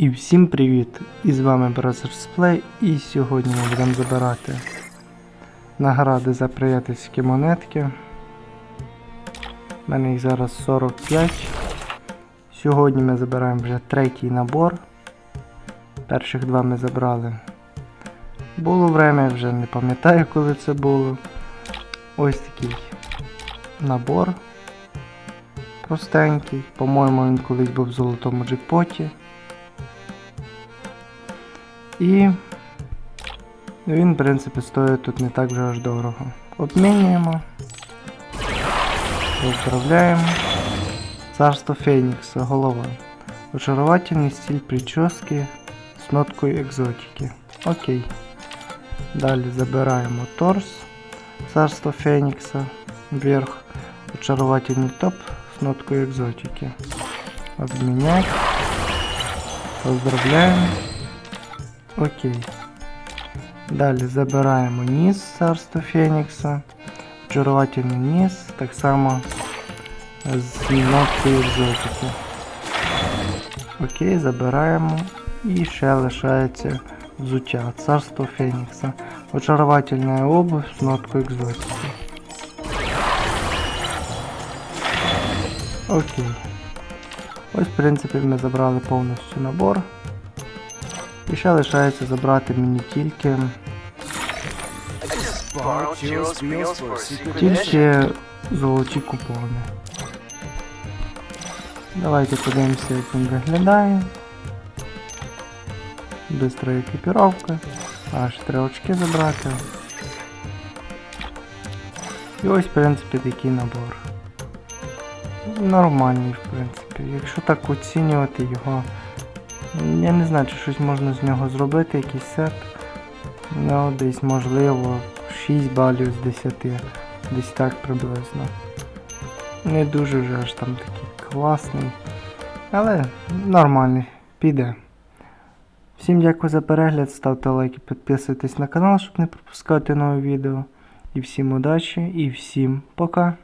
І всім привіт! І з вами Brothers Play і сьогодні ми будемо забирати награди за приятельські монетки. У мене їх зараз 45. Сьогодні ми забираємо вже третій набор. Перших два ми забрали. Було время, вже не пам'ятаю коли це було. Ось такий набор. Простенький. По-моєму, він колись був в золотому джекпоті. І він, в принципі, стоїть тут не так вже аж дорого. Обмінюємо. Поздравляємо. Царство Фенікса, голова. Очарувательний стиль прически з ноткою екзотики. Окей. Далі забираємо торс. Царство Фенікса. Вверх. Очаровательный топ с ноткой экзотики. Обменять. Поздравляем. Окей. Далі забираємо низ царства Фенікса. Очарувательний низ, так само з ноткою екзотики. Окей, забираємо. І ще лишається взуття. Царство Фенікса. Очаровательная обувь з ноткою екзотики. Окей. Ось, в принципі, ми забрали повністю набор. І ще лишається забрати мені тільки, тільки золоті купони. Давайте подивимося, як він виглядає. Бистра екіпіровка. Аж три очки забрати. І ось, в принципі, такий набор. Нормальний, в принципі. Якщо так оцінювати його. Я не знаю, чи щось можна з нього зробити, якийсь сет. Ну, десь можливо 6 балів з 10. Десь так приблизно. Не дуже вже аж там такий класний. Але нормальний, піде. Всім дякую за перегляд, ставте лайки, підписуйтесь на канал, щоб не пропускати нові відео. І всім удачі, і всім пока.